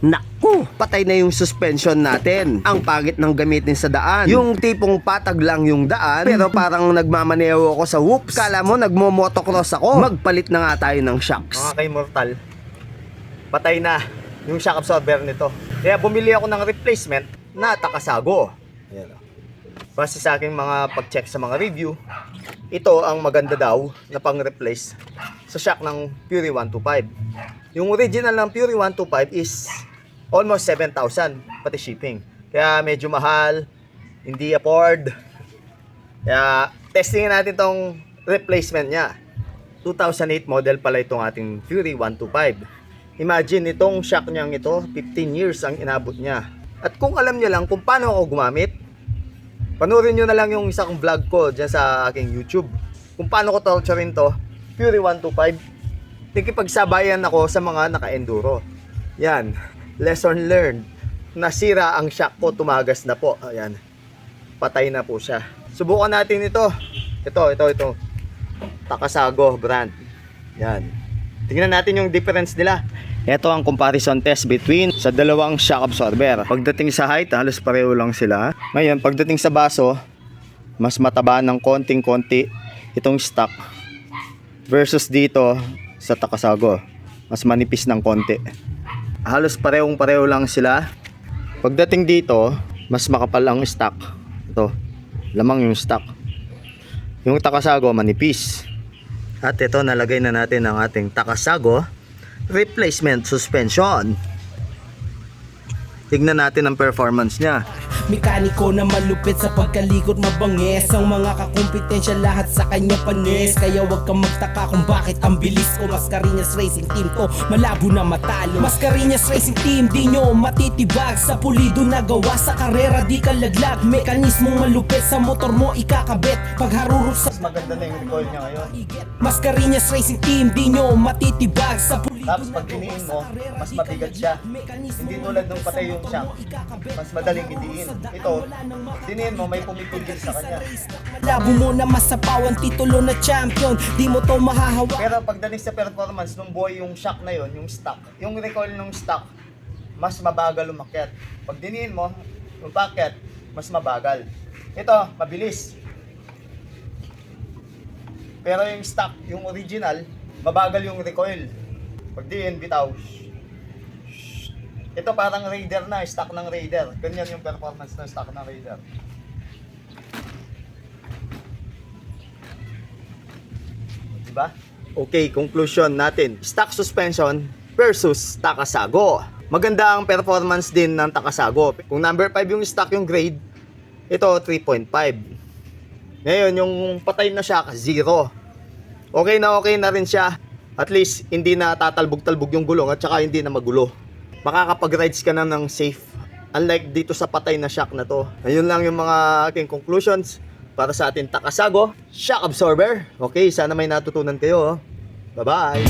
Naku, patay na yung suspension natin. Ang pagit ng gamitin sa daan. Yung tipong patag lang yung daan, pero parang nagmamaneho ako sa whoops. Kala mo nagmo-motocross ako. Magpalit na nga tayo ng shocks. mga kay-mortal, patay na yung shock absorber nito. Kaya bumili ako ng replacement na takasago. Ayan o. Base sa aking mga pag-check sa mga review, ito ang maganda daw na pang-replace sa shock ng Fury 125. Yung original ng Fury 125 is almost 7,000 pati shipping. Kaya medyo mahal, hindi afford. Kaya testingin natin tong replacement niya. 2008 model pala itong ating Fury 125. Imagine itong shock niyang ito, 15 years ang inabot niya. At kung alam niyo lang kung paano ako gumamit, panoorin niyo na lang yung isang vlog ko dyan sa aking YouTube. Kung paano ko torturein to, Fury 125. Nakipagsabayan ako sa mga naka-enduro. Yan, lesson learned. Nasira ang shock ko, tumagas na po. Ayan, patay na po siya. Subukan natin ito. Ito, ito, ito. Takasago brand. Yan. Tingnan natin yung difference nila. Ito ang comparison test between sa dalawang shock absorber. Pagdating sa height, halos pareho lang sila. Ngayon, pagdating sa baso, mas mataba ng konting-konti itong stock versus dito sa Takasago. Mas manipis ng konti. Halos parehong pareho lang sila. Pagdating dito, mas makapal ang stock. Ito, lamang yung stock. Yung Takasago manipis. At ito nalagay na natin ang ating Takasago replacement suspension. Tignan natin ang performance niya. Mekaniko na malupit sa pagkalikot mabangis. Ang mga kakumpetensya lahat sa kanya panis. Kaya wag kang magtaka kung bakit ang bilis ko. Mascarinas Racing Team ko malabo na matalo. Mascarinas Racing Team di nyo matitibag. Sa pulido na gawa sa karera di ka laglag. Mekanismong malupit sa motor mo ikakabit. Pag harurot sa Mas maganda na yung recoil niya ngayon. Mascarinas Racing Team di nyo matitibag. Sa pulido Tapos pag diniin mo, mas mabigat siya. Hindi tulad nung patay yung ikakabit. Mas madaling idiin. Ito, diniin mo, may pumipigil sa kanya. Labo mo na masapawan titulo na champion Di mo to mahahawa Pero pagdating sa performance, nung buhay yung shock na yon, yung stock, yung recoil ng stock, mas mabagal umakyat. Pag diniin mo, yung packet, mas mabagal. Ito, mabilis. Pero yung stock, yung original, mabagal yung recoil. Pag diin, bitaw. Ito parang Raider na, stock ng Raider. Ganyan yung performance ng stock ng Raider. Diba? Okay, conclusion natin. Stock suspension versus Takasago. Maganda ang performance din ng Takasago. Kung number 5 yung stock yung grade, ito 3.5. Ngayon, yung patay na siya, 0. Okay na okay na rin siya. At least, hindi na tatalbog-talbog yung gulong at saka hindi na magulo. Makakapag-rides ka na ng safe. Unlike dito sa patay na shock na to. Ayun lang yung mga aking conclusions para sa ating Takasago Shock Absorber. Okay, sana may natutunan kayo. oh. Bye-bye!